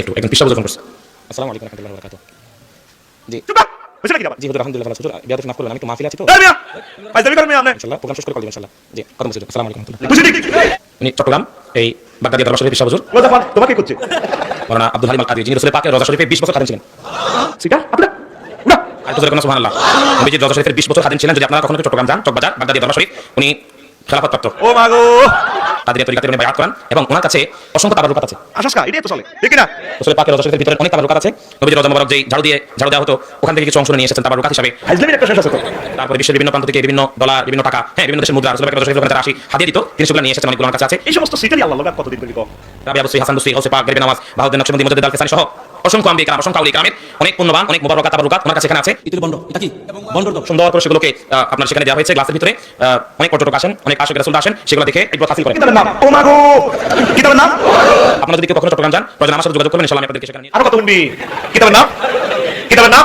একটু একদম পিসা বুঝে ফোন করছে। আসসালামু আলাইকুম রহমতুল্লাহ বরকাত জি। চুপ থাক। হয়েছে নাকি আবার? জি হুজুর আলহামদুলিল্লাহ ভালো হুজুর বিয়াদব মাফ করবেন আমি একটু মাহফিলে আছি তো। এই মিয়া, ফাইজলামি করেন মিয়া আপনি। ইনশাআল্লাহ প্রোগ্রাম শেষ করে কল দিবেন ইনশাআল্লাহ জি কথা বলছি আসসালামু আলাইকুম ঠিক। উনি চট্টগ্রাম এই বাগদাদি দরবার শরীফ পিসা হুজুর। রোজা পান, তোমাকে করছে মাওলানা আব্দুল হালিম আল কাদি যিনি রাসূলের পাকের রওজা শরীফে 20 বছর খাদেম ছিলেন। সিটা? আপনার? উঠা। আর হুজুর কোন সুবহানাল্লাহ। নবীজি রওজা শরীফের 20 বছর খাদেম ছিলেন। যদি আপনারা কখনো চট্টগ্রাম যান চকবাজার বাগদাদি দরবার শরীফ উনি খেলাফত প্রাপ্ত। ও মা উনি বায়াত করেন এবং ওনার কাছে অসংখ্য তাবারুকাত আছে। আশাসকা এটাই তো চলে। ঠিক না আসলে পাকের রজসের ভিতরে অনেক তাবারুকাত আছে। মোবারক যেই ঝাড়ু দিয়ে ঝাড়ু দেওয়া হতো ওখান থেকে কিছু অংশ নিয়ে এসেছেন তাবারুকাত হিসাবে। একটা শেষ আছে তারপরে বিশ্বের বিভিন্ন প্রান্ত থেকে বিভিন্ন ডলার বিভিন্ন টাকা হ্যাঁ বিভিন্ন দেশের মুদ্রা আসলে পাকের রজসের ভিতরে আসি হাদিয়ে দিত। তিনি সেগুলো নিয়ে এসেছেন অনেকগুলো কাছে আছে। এই সমস্ত সিটারই আল্লাহ কতদিন কম রাবি আবু হাসান দুসি হাউসে পাক গরিবে নামাজ বাহুদ্দিন নকশবন্দি মুজাদ্দিদ আল ফিসানি সহ অসংখ্য কালাম অসংখ্য আউলি কালামের অনেক পুণ্যবান অনেক মুবারকাত তাবারুকাত ওনার কাছে এখানে আছে। ইতুল বন্ড এটা কি? বন্ড সুন্দর করে সেগুলোকে আপনার সেখানে দেওয়া হয়েছে গ্লাসের ভিতরে। অনেক পর্যটক আসেন অনেক আশেখ রাসূল আসেন সেগুলো দেখে একবার হাসিল করেন। কিতাবের নাম? ওমাগো কিতাবের নাম? আপনারা যদি কেউ কখনো চট্টগ্রাম যান প্রয়োজন আমার সাথে যোগাযোগ করবেন ইনশাআল্লাহ আমি আপনাদেরকে সেখানে। নিয়ে আরও কত শুনবি কিতাবের নাম? কিতাবের নাম?